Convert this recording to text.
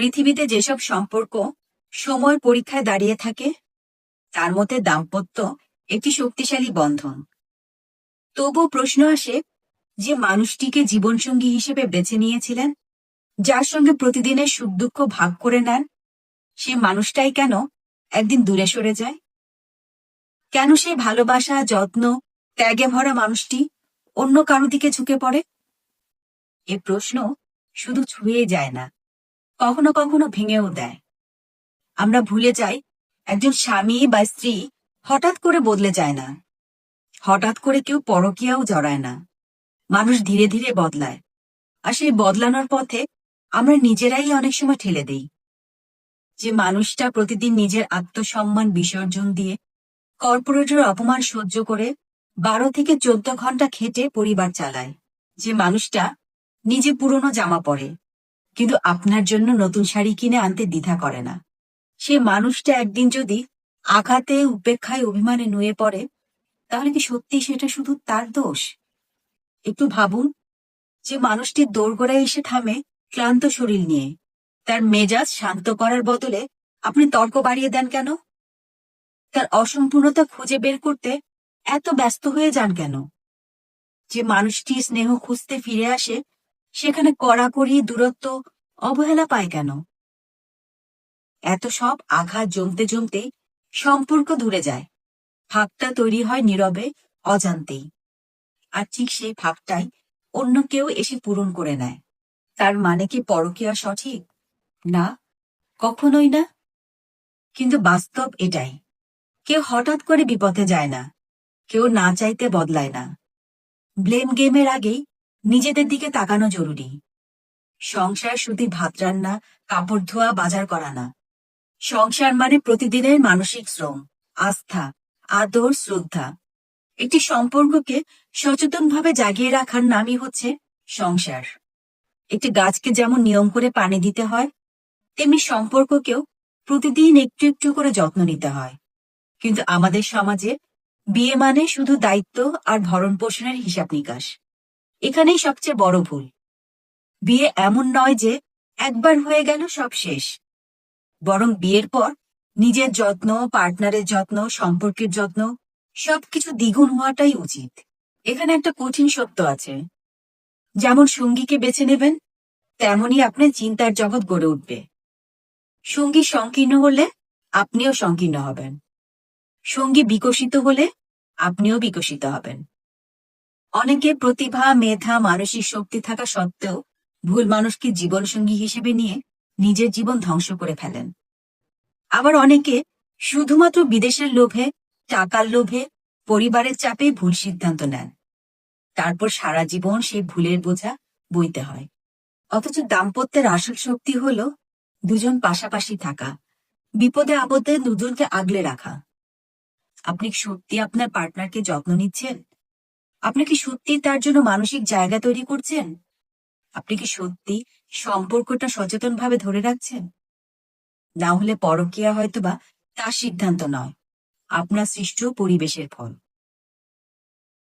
পৃথিবীতে যেসব সম্পর্ক সময় পরীক্ষায় দাঁড়িয়ে থাকে, তার মধ্যে দাম্পত্য একটি শক্তিশালী বন্ধন। তবু প্রশ্ন আসে যে মানুষটিকে জীবনসঙ্গী হিসেবে বেছে নিয়েছিলেন, যার সঙ্গে প্রতিদিনের সুখ দুঃখ ভাগ করে নেন, সে মানুষটাই কেন একদিন দূরে সরে যায়? কেন সেই ভালোবাসা, যত্ন, ত্যাগে ভরা মানুষটি অন্য কারও দিকে ঝুঁকে পড়ে? এ প্রশ্ন শুধু ছুঁয়ে যায় না। কখনো কখনো ভেঙেও দেয়। আমরা ভুলে যাই, একজন স্বামী বা স্ত্রী হঠাৎ করে বদলে যায় না। হঠাৎ করে কেউ পরকীয়াও জড়ায় না। মানুষ ধীরে ধীরে বদলায়। আর সেই বদলানোর পথে আমরা নিজেরাই অনেক সময় ঠেলে দেই। যে মানুষটা প্রতিদিন নিজের আত্মসম্মান বিসর্জন দিয়ে কর্পোরেটের অপমান সহ্য করে বারো থেকে চোদ্দ ঘণ্টা খেটে পরিবার চালায়। যে মানুষটা নিজে পুরনো জামা পরে। কিন্তু আপনার জন্য নতুন শাড়ি কিনে আনতে দ্বিধা করে না। সে মানুষটা একদিন যদি আঘাতে, উপেক্ষায়, অভিমানে নুয়ে পড়ে, তাহলে কি সত্যি সেটা শুধু তার দোষ? একটু ভাবুন, যে মানুষটি দোরগোড়ায় এসে থামে ক্লান্ত শরীর নিয়ে। তার মেজাজ শান্ত করার বদলে আপনি তর্ক বাড়িয়ে দেন কেন? তার অসম্পূর্ণতা খুঁজে বের করতে এত ব্যস্ত হয়ে যান কেন? যে মানুষটি স্নেহ খুঁজতে ফিরে আসে সেখানে কড়াকড়ি দূরত্ব, অবহেলা পায় কেন? এত সব আঘাত জমতে জমতে সম্পর্ক দূরে যায়। ফাঁকটা তৈরি হয় নীরবে, অজান্তেই। আর ঠিক সেই ফাঁকটাই অন্য কেউ এসে পূরণ করে নেয়। তার মানে কি পরকীয়া সঠিক? না, কখনোই না। কিন্তু বাস্তব এটাই। কেউ হঠাৎ করে বিপথে যায় না। কেউ না চাইতে বদলায় না। ব্লেম গেমের আগেই নিজেদের দিকে তাকানো জরুরি। সংসার শুধু ভাত রান্না, কাপড় ধোয়া, বাজার করা না। সংসার মানে প্রতিদিনের মানসিক শ্রম, আস্থা, আদর, শ্রদ্ধা। একটি সম্পর্ককে সচেতনভাবে জাগিয়ে রাখার নামই হচ্ছে সংসার। একটি গাছকে যেমন নিয়ম করে পানি দিতে হয়, তেমনি সম্পর্ককেও প্রতিদিন একটু একটু করে যত্ন নিতে হয়। কিন্তু আমাদের সমাজে বিয়ে মানে শুধু দায়িত্ব আর ভরণ পোষণের হিসাব নিকাশ। এখানেই সবচেয়ে বড় ভুল। বিয়ে এমন নয় যে একবার হয়ে গেল সব শেষ। বরং বিয়ের পর নিজের যত্ন, পার্টনারের যত্ন, সম্পর্কের যত্ন, সবকিছু দ্বিগুণ হওয়াটাই উচিত। এখানে একটা কঠিন সত্য আছে। যেমন সঙ্গীকে বেছে নেবেন, তেমনই আপনার চিন্তার জগৎ গড়ে উঠবে। সঙ্গী সংকীর্ণ হলে আপনিও সংকীর্ণ হবেন। সঙ্গী বিকশিত হলে আপনিও বিকশিত হবেন। অনেকে প্রতিভা, মেধা, মানসিক শক্তি থাকা সত্ত্বেও ভুল মানুষকে জীবনসঙ্গী হিসেবে নিয়ে নিজের জীবন ধ্বংস করে ফেলেন। আবার অনেকে শুধুমাত্র বিদেশের লোভে, টাকার লোভে, পরিবারের চাপে ভুল সিদ্ধান্ত নেন। তারপর সারা জীবন সেই ভুলের বোঝা বইতে হয়। অথচ দাম্পত্যের আসল শক্তি হল দুজন পাশাপাশি থাকা, বিপদে আপদে দুজনকে আগলে রাখা। আপনি সত্যি আপনার পার্টনারকে যত্ন নিচ্ছেন? আপনি কি সত্যি তার জন্য মানসিক জায়গা তৈরি করছেন? আপনি কি সত্যি সম্পর্কটা সচেতনভাবে ধরে রাখছেন? না হলে পরকীয়া হয়তোবা তার সিদ্ধান্ত নয়। আপনার সৃষ্ট পরিবেশের ফল।